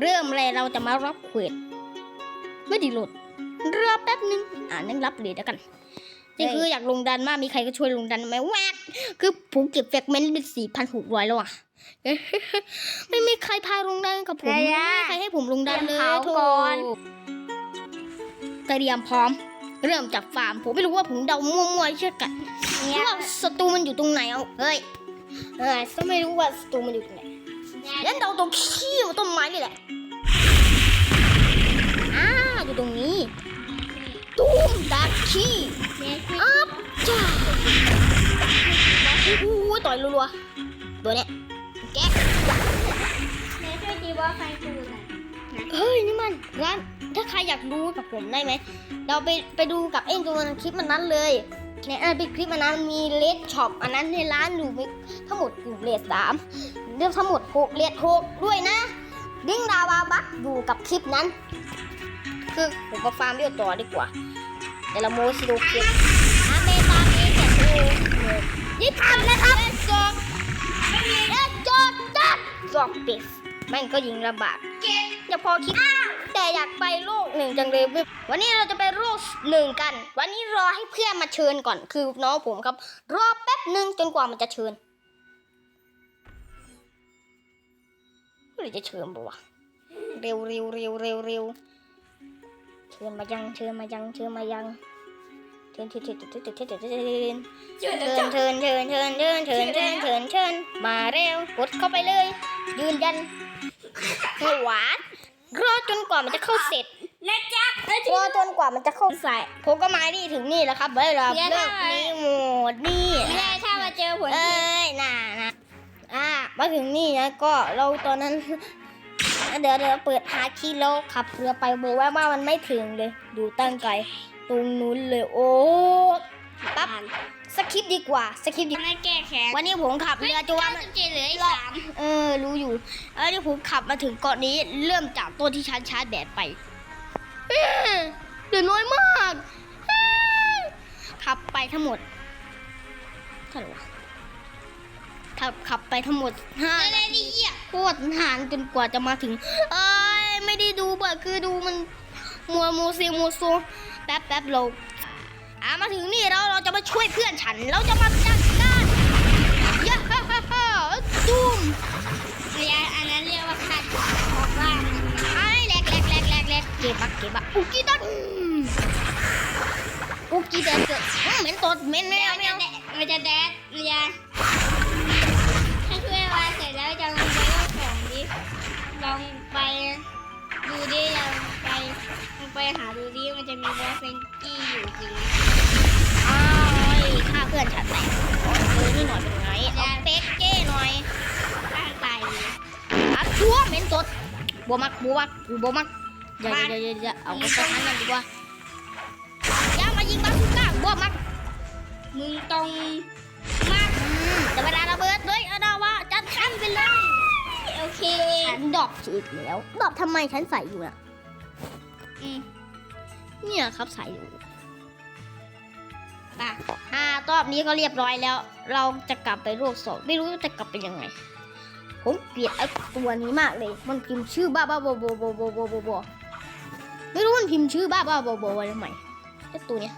เริ่มเลยเราจะมารับเควสไม่ดีโหลดรอแป๊บนึง อ่านั่งรับเลยแล้วกันนี่คืออยากลงดันมากมีใครก็ช่วยลงดันไหมแวกคือผมเก็บแฟกเมนต์เป็นสี่พันหกร้อยแล้วอะไม่มีใครพาลงดันกับผมระไม่ยะมีใครให้ผมลงดันเลยเตรียมเผาโถก่อนเตรียมพร้อม เริ่มจากฟาร์ม ผมไม่รู้ว่าผมเดามั่วๆเชื่อกันเนี่ยว่าศัตรูมันอยู่ตรงไหนเอาเฮ้ยเฮ้ยก็ไม่รู้ว่าศัตรูมันอยู่ตรงไหน งั้นเดาตรงขี้ต้นไม้นี่แหละอ่าอยู่ตรงนี้ตูมดักขี้อัพจ้าโอ้โหต่อยรัวๆตัวเนี้ยแกะเนช่วยตีบอสไฟตูนหน่อยเฮ้ยนี่มันงั้นถ้าใครอยากดูกับผมได้ไหมเราไปไปดูกับเอ็นตัวนคลิปมันนั้นเลย ในอันเป็นคลิปมันนั้นมีเลดช็อปอันนั้นในร้านอยู่มีทั้งหมดอยู่เลดสามเรื่องทั้งหมดหกเลดหกด้วยนะ ดิ้งดาวาบักอยู่กับคลิปนั้น คือผมมาฟาร์มเรียวต่อดีกว่าเดี๋ยวเราโมสิดูคลิปอาเมตาเมจะดูยิบกันนะครับจอกเอ็ดจอกจักจอกปิสแม่งก็ยิงระบาดจะพอคิด แต่อยากไปโลกหนึ่งจังเลยเว้ยวันนี้เราจะไปโลกหนึ่งกัน วันนี้รอให้เพื่อนมาเชิญก่อนคือน้องผมครับ รอแป๊บหนึ่งจนกว่ามันจะเชิญเมื่อไหรจะเชิญปะวะเร็วเร็วเร็วเร็วเร็วเชิญมายังเชิญมายังเชิญมายัง เชิญเชิญเชิญเชิญเชิญเชิญเชิญเชิญเชิญช่วยเชิญเชิญเชิญเชิญเชิญเชิญเชิญเชิญเชิญมาเร็วกดเข้าไปเลยยืนยันหวานรอจนกว่ามันจะเข้าเสร็จเล็กจักรอจนกว่ามันจะเข้าใส่ผมก็มานี่ถึงนี่แล้วครับเวลาเดี๋ยวเลิกนี้หมดนี่ไม่ได้ถ้ามาเจอผลเอ้ยน่านะอ่ามาถึงนี่นะก็เราตอนนั้นเดี๋ยวเดี๋ยวเปิดหาคีโลขับเรือไปเบอร์ว่าว่ามันไม่ถึงเลยดูตั้งไกล ตรงนู้นเลยโอ้ปั๊บสคริปต์ดีกว่าสคริปต์ดีไม่แก้แค้นวันนี้ผมขับเรือจะว่ามันเจ็ดเหลืออีกสามเออรู้อยู่เออที่ผมขับมาถึงเกาะนี้ เริ่มจากต้นที่ชันชาร์จแบตไปเอ้ยเหลือน้อยมากเอ้ยขับไปทั้งหมดเท่าไหร่วะขับขับไปทั้งหมดห้าอะไรนี่เหี้ยโคตรนานจนกว่าจะมาถึง เอ้ยไม่ได้ดูบ่อยคือดูมันมัวมูซิมัวซู แป๊บแป๊บเราอ่ามาถึงนี่เราเราจะมาช่วยเพื่อนฉัน เราจะมาจัดการยะฮ่าฮ่าฮ่าตุ้มระยอันนั้นเรียกว่าขาดบอกว่าไอ้แหลกแหลกแหลกแหลกแหลกเก็บบักเก็บบักอุกิตันอุกิตันเกิดอืมเหม็นตดเหม็นแมวแมวมันจะแดดเระยถ้าช่วยวาเสร็จแล้วจะลองไปโลกสองดิลองไป ดูดิลองไปลองไปหาดูดิมันจะมีบอสเฟนกี้อยู่จริงอ้ายฆ่าเพื่อนฉันไหนเลยนี่หน่อยเป็นไงเอาเป๊กเก้หน่อยร่างกายดีอัดชัวเหม็นตดบัวมักบัวมักกูบัวมักอย่าอย่าอย่าอย่าเอาไปสันั้นกันดีกว่าอย่ามายิงบาสุก้าบัวมักมึงตรง ฉันดอกฉีกแล้วดอกทำไมฉันใส่อยู่น่ะอืมเนี่ยครับใส่อยู่ป่ะอ่ารอบนี้ก็เรียบร้อยแล้ว เราจะกลับไปโลกสองไม่รู้จะกลับไปยังไง ผมเกลียดไอ้ตัวนี้มากเลย มันพิมพ์ชื่อบ้าบ้าบอบอบอบอบอบอไม่รู้มันพิมพ์ชื่อบ้าบ้าบอบอไว้ทำไมไอ้ตัวเนี้ย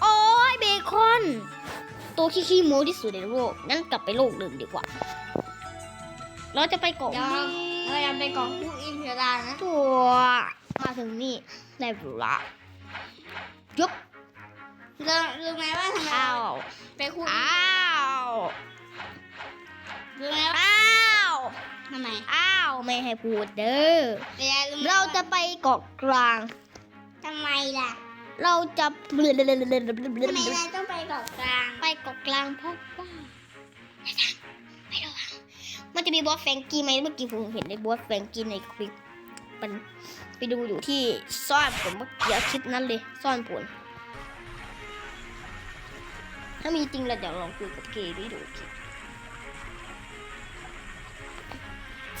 โอ้ยเบคอน ตัวขี้ขี้โม้ที่สุดในโลกงั้นกลับไปโลกเดิมดีกว่า เราจะไปเกาะเดี๋ยวมีเราจะไปกองผู้อินเทอร์ดานะตัว มาถึงนี่ได้เวลายุบรู้รู้ไหมว่าทำไมอ้าวไปคู่อ้าวรู้ไหมว่าอ้าวทำไมอ้าวไม่ให้พูดเด้อเวลารู้ไหมเราจะไปเกาะกลางทำไมล่ะเราจะทำไมเราต้องไปเกาะกลาง ไปเกาะกลางเพราะว่าไม่ระวัง มันจะมีบอสแฟงกี้ไหมเมื่อกี้ผมเห็นในบอสแฟงกี้ในคลิปมันไปดูอยู่ที่ซ่อนผมเมื่อกี้คลิปนั้นเลยซ่อนผล ถ้ามีจริงเราเดี๋ยวลองคุยกับเกย์ดูดูคลิป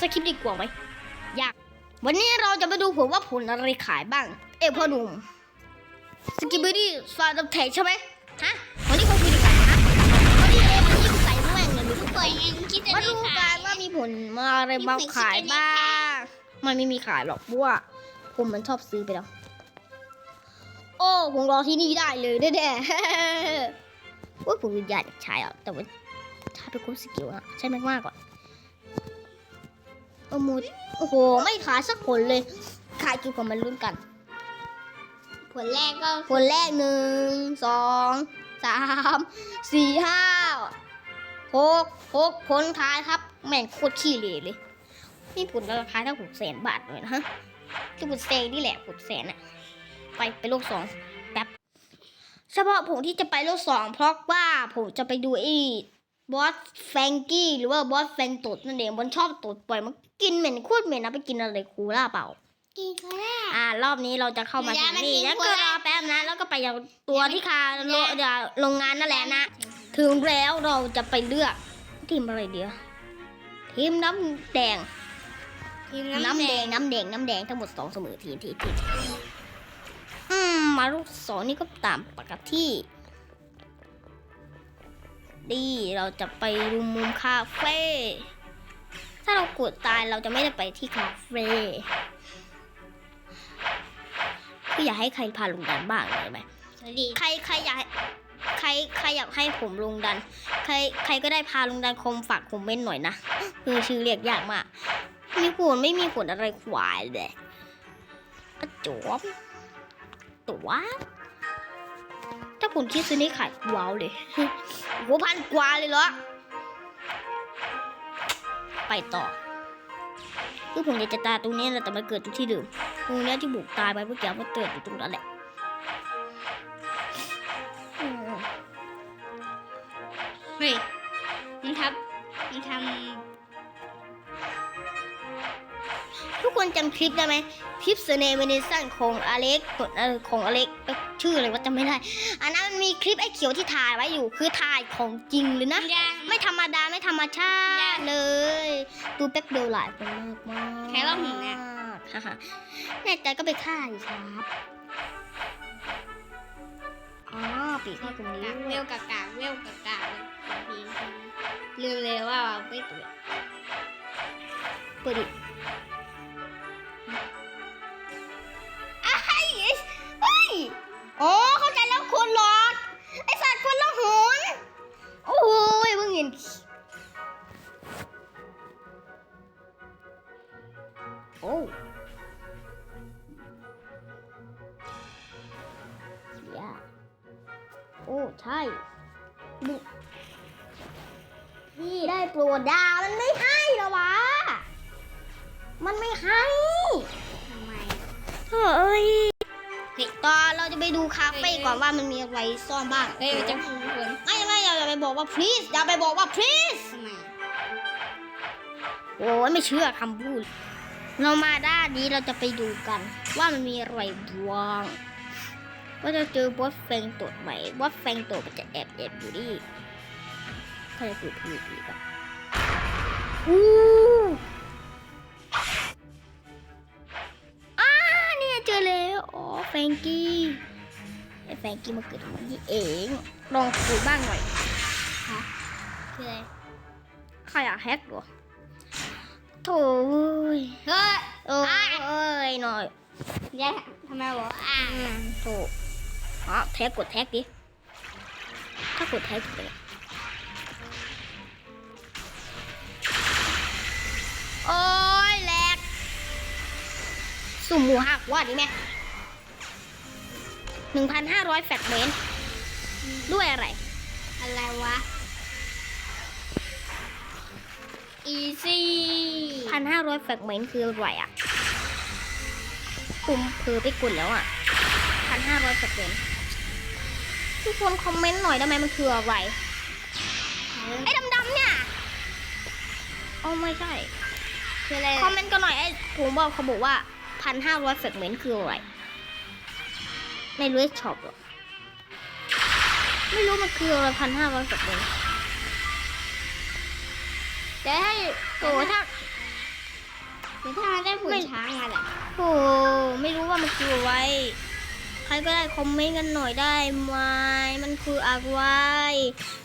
สคริปดีกว่าไหมอยาก วันนี้เราจะมาดูผมว่าผลอะไรขายบ้าง เอ้พ่อหนุ่มสกิบดี้ฟาดับเทใช่ไหมฮะวันนี้เขาคุยกันนะวันนี้เอ็มวันนี้ใส่แม่งเลยหรือเปิดเองคิดจะมาได้ดูขากัยน มีผลมาอะไรบ้างขายบ้าง มันไม่มีขายหรอกเพราะว่าผมมันชอบซื้อไปแล้ว โอ้ผมรอที่นี่ได้เลยแน่ๆว่าผมอยากใช้อะแต่ว่าถ้าเป็นคนสกิลอะใช้มากๆก่อนโอ้โหโอ้โห ไม่ขายสักผลเลย ขายกี่ผลมันลุ้นกัน ผลแรกก็ผลแรกหนึ่งสองสามสี่ห้า หกหกผลท้ายครับ แม่งโคตรขี้เหร่เลยนี่ผลราคาเท่าหกแสนบาทเลยนะฮะที่ผลแสนนี่แหละผลแสนอะไปไปโลกสองแป๊บเฉพาะผมที่จะไปโลกสองเพราะว่าผมจะไปดูไอ้บอสแฟรงกี้หรือว่าบอสแฟรงตดนั่นเองมันชอบตดปล่อยมันกินเหม็นโคตรเหม็นนะไปกินอะไรคูล่าเปล่ากินก็ได้อ่ารอบนี้เราจะเข้ามาอย่าที่มานี่ทิ้งแล้วคนก็ละรอแป๊บนะ แล้วก็ไปยังตัวที่คาโรอย่าเดี๋ยวโรงงานนั่นแหละนะ ถึงแล้วเราจะไปเลือก ทีมอะไรเดียวทีมน้ำแดง ทีมน้ำแดงน้ำแดงน้ำแดงทั้งหมดสองเสมอทีมทีมทีมอืมมาลูกสองนี่ก็ตามปกติดีเราจะไปดูมุมคาเฟ่ถ้าเรากดตายเราจะไม่ได้ไปที่คาเฟ่ก็อยากให้ใครพาลงดันบ้างเลยไหม ดีใครใครอยากให้ใค รใครอยากให้ผมลงดัน ใครใครก็ได้พาลงดันคมฝากคอมเมนต์หน่อยนะคือชื่อเรียกยากมากมีผลไม่มีผลอะไรขวายเลยอะจวบตัวถ้าผลคิดซื้อนี่ขายว้าวเลยโอ้โหพันกว่าเลยเหรอ ไปต่อคือผมอยากจะตายตรงนี้แหละแต่มันเกิดอยู่ที่เดิมตรงนี้ที่บุกตายไปเมื่อกี้มันเกิดอยู่ตรงนั้นแหละ ฮ้ยมันทับมันททุกคนจำคลิปได้ไหมคลิปเสเนเวเนซันของอเล็กเอ่อของอเล็กเอ่อชื่ออะไรว่าจำไม่ได้ อันนั้นมันมีคลิปไอ้เขียวที่ถ่ายไว้อยู่ คือถ่ายของจริงเลยนะำยังไม่ธรรมดาไม่ธรรมชาติเลยดูแป๊บเดียวหลายคนมากมากใครว่าผมเนี่ยฮ่าฮ่าแน่ใจก็ไปฆ่าอยู่ครับอ๋อปีกให้ตรงนี้กากเวลกากกากเวลกากกากเลยทีม ลืมเลยว่าไม่เปิดเปิดดิอ้ายเฮ้ยโอ๋อเข้าใจแล้วคนหลอด ไอสัตว์คนละหุนโอ้ยเพิ่งเห็นโอ้ยโอ้ ใช่ดู พี่ได้โปรดดาวมันไม่ให้เหรอวะ มันไม่ให้ทำไมเฮ้ยเฮ้ยตอนเราจะไปดูคาเฟ่ก่อนว่ามันมีอะไรซ่อนบ้างเฮ้ยจะพูดคนไม่ไม่อย่าไปบอกว่า please อย่าไปบอกว่า please ทำไมโอ้ยไม่เชื่อคำพูด เรามาด้านนี้เราจะไปดูกัน ว่ามันมีอะไรบ้างว่าจะเจอบอสแฟงตัวใหม่บอสแฟงตัวมันจะแอบแอบอยู่นี่ เขาจะพูดพูดอีกอะอู้อ่าเนี่ยเจอแล้วอ๋อแฟงกี้ไอ้แฟงกี้มาเกิดตรงนี้เองลองคุยบ้างหน่อยคืออะไรใครอะแฮกเหรอโถ่เว้ยเฮ้ยเอ้ยหน่อยยายทำไมบอกว่าอ่าโถ่อ๋อแท็กกดแท็กดิถ้ากดแท็กจะเป็น โอ้ยแหลกสุ่มหมูหักว่าดีไหมหนึ่งพันห้าร้อยแฟตเมนด้วยอะไร อะไรวะ อีซี่พันห้าร้อยแฟกเมนต์คืออะไรอะปุ่มเผลอไปกดแล้วอะพันห้าร้อยแฟกเมนต์ทุกคนคอมเมนต์หน่อยได้ไหมมันคืออะไร ไอ้ดำๆเนี่ยอ๋อไม่ใช่ คืออะไรคอมเมนต์กันหน่อยไอ้ผมบอกเขาบอกว่าพันห้าร้อยแฟกเมนต์คืออะไรในเวสช็อปหรอไม่รู้มันคืออะไรพันห้าร้อยแฟกเมนต์จะให้โอ้ถ้าหรือถ้ามันได้ผลช้างมาแหละโอ้ไม่รู้ว่ามันคืออะไรใครก็ได้คอมเมนต์กันหน่อยได้ไหมมันคืออะไร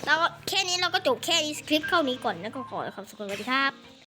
แล้วก็แค่นี้เราก็จบแค่นี้คลิปเข้านี้ก่อนนะก็ขอขอบคุณสวัสดีครับ